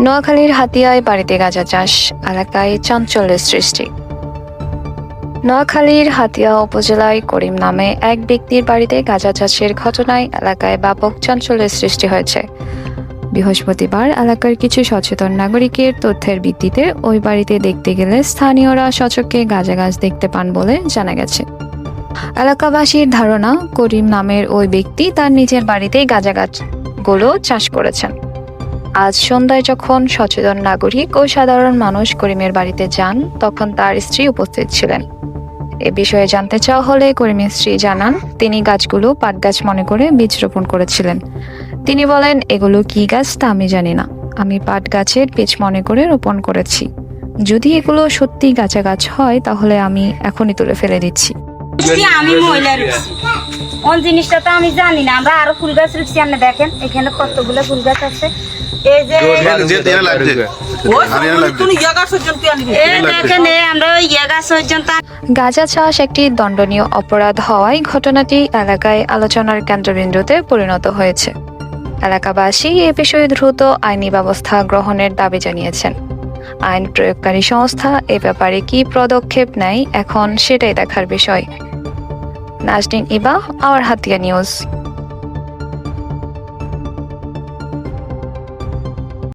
নোয়াখালীর হাতিয়ায় বাড়িতে গাঁজা চাষ এলাকায় চাঞ্চল্যের সৃষ্টি। নোয়াখালীর হাতিয়া উপজেলায় করিম নামে এক ব্যক্তির বাড়িতে গাঁজা চাষের ঘটনায় এলাকায় ব্যাপক চাঞ্চল্যের সৃষ্টি হয়েছে। বৃহস্পতিবার এলাকার কিছু সচেতন নাগরিকের তথ্যের ভিত্তিতে ওই বাড়িতে দেখতে গেলে স্থানীয়রা সচককে গাঁজা গাছ দেখতে পান বলে জানা গেছে। এলাকাবাসীর ধারণা, করিম নামের ওই ব্যক্তি তার নিজের বাড়িতেই গাঁজা গাছগুলো চাষ করেছেন। আজ সন্ধ্যায় যখন সচেতন নাগরিক ও সাধারণ মানুষ করিমের বাড়িতে যান তখন তার স্ত্রী উপস্থিত ছিলেন। এ বিষয়ে জানতে চাওয়া হলে করিমের স্ত্রী জানান তিনি গাছগুলো পাট গাছ মনে করে বীজ রোপণ করেছিলেন। তিনি বলেন এগুলো কি গাছ তা আমি জানি না। আমি পাট গাছের বীজ মনে করে রোপণ করেছি। যদি এগুলো সত্যি গাছা গাছ হয় তাহলে আমি এখনই তুলে ফেলে দিচ্ছি। আমি মহিলা কোন জিনিসটা তো আমি জানি না আমরা আরও ফুল গাছ রুচি আপনি দেখেন এখানে কতগুলো ফুল গাছ আছে। এই যে গাঁজা চাষ একটি দণ্ডনীয় অপরাধ হওয়ায় ঘটনাটি এলাকায় আলোচনার কেন্দ্রবিন্দুতে পরিণত হয়েছে। এলাকাবাসী এ বিষয়ে দ্রুত আইনি ব্যবস্থা গ্রহণের দাবি জানিয়েছেন। আইন প্রয়োগকারী সংস্থা এ ব্যাপারে কি পদক্ষেপ নেয় এখন সেটাই দেখার বিষয়। নাজনীন ইবা আওয়ার হাতিয়া নিউজ।